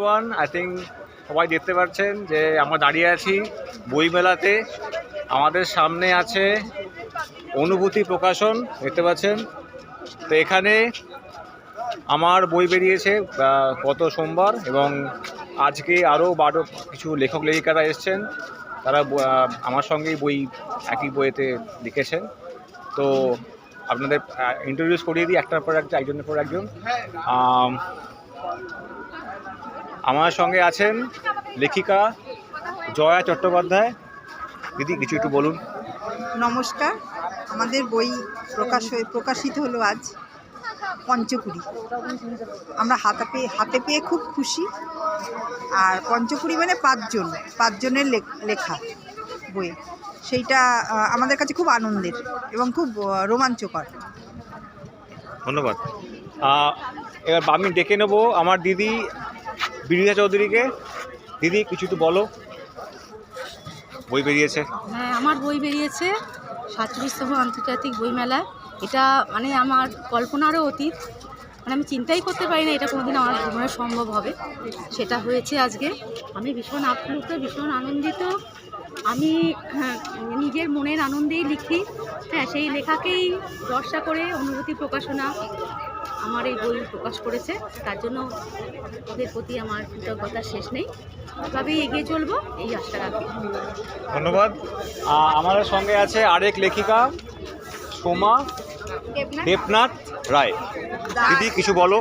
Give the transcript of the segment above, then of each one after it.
One I think সবাই দেখতে পাচ্ছেন যে আমরা দাঁড়িয়ে আছি বইমেলাতে। আমাদের সামনে আছে অনুভূতি প্রকাশন, দেখতে পাচ্ছেন? তো এখানে আমার বই বেরিয়েছে গত সোমবার এবং আজকে আরও বারো কিছু লেখক লেখিকারা এসছেন। তারা আমার সঙ্গেই বই, একই বইয়েতে লিখেছেন। তো আপনাদের ইন্ট্রোডিউস করিয়ে দিই একটার পর একটা, একজনের পর একজন। আমার সঙ্গে আছেন লেখিকা জয়া চট্টোপাধ্যায়। দিদি কিছু একটু বলুন। নমস্কার। আমাদের বই প্রকাশ হয়ে প্রকাশিত হলো আজ পঞ্চকুড়ি। আমরা হাতে পেয়ে হাতে পেয়ে খুব খুশি। আর পঞ্চকুড়ি মানে পাঁচজন পাঁচজনের লেখ- লেখা বই। সেইটা আমাদের কাছে খুব আনন্দের এবং খুব রোমাঞ্চকর। ধন্যবাদ। এবার আমি ডেকে নেব আমার দিদি বিরিজা চৌধুরীকে। দিদি কিছু তো বলো। বই বেরিয়েছে। হ্যাঁ আমার বই বেরিয়েছে সাতচল্লিশতম আন্তর্জাতিক বইমেলা। এটা মানে আমার কল্পনারও অতীত। মানে আমি চিন্তাই করতে পারি না এটা কোনোদিন আমার জীবনে সম্ভব হবে। সেটা হয়েছে আজকে। আমি ভীষণ আপ্লুত ভীষণ আনন্দিত। আমি হ্যাঁ, নিজের মনের আনন্দেই লিখি। হ্যাঁ সেই লেখাকেই ভরসা করে অনুভূতি প্রকাশনা আমার এই বই প্রকাশ করেছে তার জন্য ওদের প্রতি আমার কৃতজ্ঞতা শেষ নেই। তবেই এগিয়ে চলবো এই আশা রাখি ধন্যবাদ। আমার আমাদের সঙ্গে আছে আরেক লেখিকা সোমা দেবনাথ রায়। দিদি কিছু বলো।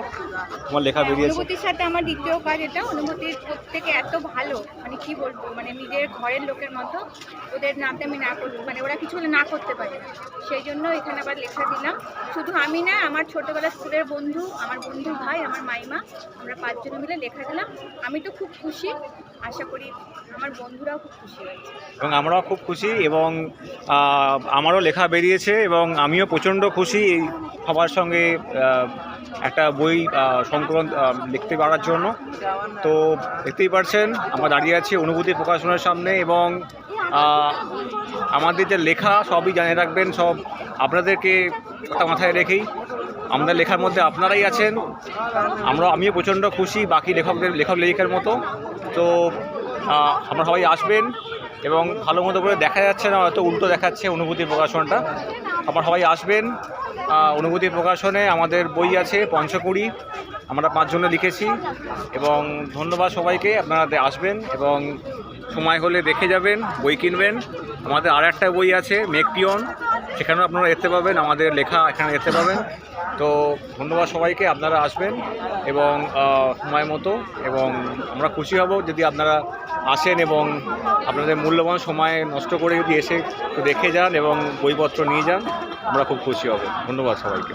তোমার লেখা বেরিয়েছে। অনুভূতির সাথে আমার দ্বিতীয় কাজ এটা। অনুভূতির প্রত্যেকে এত ভালো মানে কি বলব মানে নিজের ঘরের লোকের মতো। ওদের নামতে আমি না করতে মানে ওরা কিছু না করতে পারে। সেই জন্য এখানে আবার লেখা দিলাম। শুধু আমি না আমার ছোটোবেলার স্কুলের বন্ধু আমার বন্ধুর ভাই আমার মাইমা আমরা পাঁচজনে মিলে লেখা দিলাম। আমি তো খুব খুশি। আশা করি আমার বন্ধুরাও খুব খুশি হয়েছে। এবং আমরাও খুব খুশি এবং আমারও লেখা বেরিয়েছে এবং আমিও প্রচণ্ড খুশি এই সবার সঙ্গে একটা বই সংকলন লিখতে পারার জন্য। তো দেখতেই পারছেন, আমরা দাঁড়িয়ে আছি অনুভূতি প্রকাশনের সামনে এবং আমাদের যে লেখা সবই জানিয়ে রাখবেন, সব আপনাদেরকে কথা মাথায় রেখেই। আমাদের লেখার মধ্যে আপনারাই আছেন। আমরা, আমিও প্রচণ্ড খুশি, বাকি লেখকদের লেখক লেখিকার মতো। তো আপনারা সবাই আসবেন। এবং ভালো মতো করে দেখা যাচ্ছে না, হয়তো উল্টো দেখাচ্ছে অনুভূতি প্রকাশনটা। আবার সবাই আসবেন অনুভূতি প্রকাশনে আমাদের বই আছে পঞ্চকুড়ি, আমরা পাঁচজনে লিখেছি। এবং ধন্যবাদ সবাইকে, আপনারা আসবেন এবং সময় হলে দেখে যাবেন, বই কিনবেন। আমাদের আর একটা বই আছে, মেকপিয়ন। সেখানেও আপনারা দেখতে পাবেন, আমাদের লেখা এখানে দেখতে পাবেন। তো ধন্যবাদ সবাইকে, আপনারা আসবেন এবং সময় মতো এবং আমরা খুশি হব যদি আপনারা আসেন এবং আপনাদের মূল্যবান সময় নষ্ট করে যদি এসে দেখে যান এবং বইপত্র নিয়ে যান, আমরা খুব খুশি হব। ধন্যবাদ সবাইকে।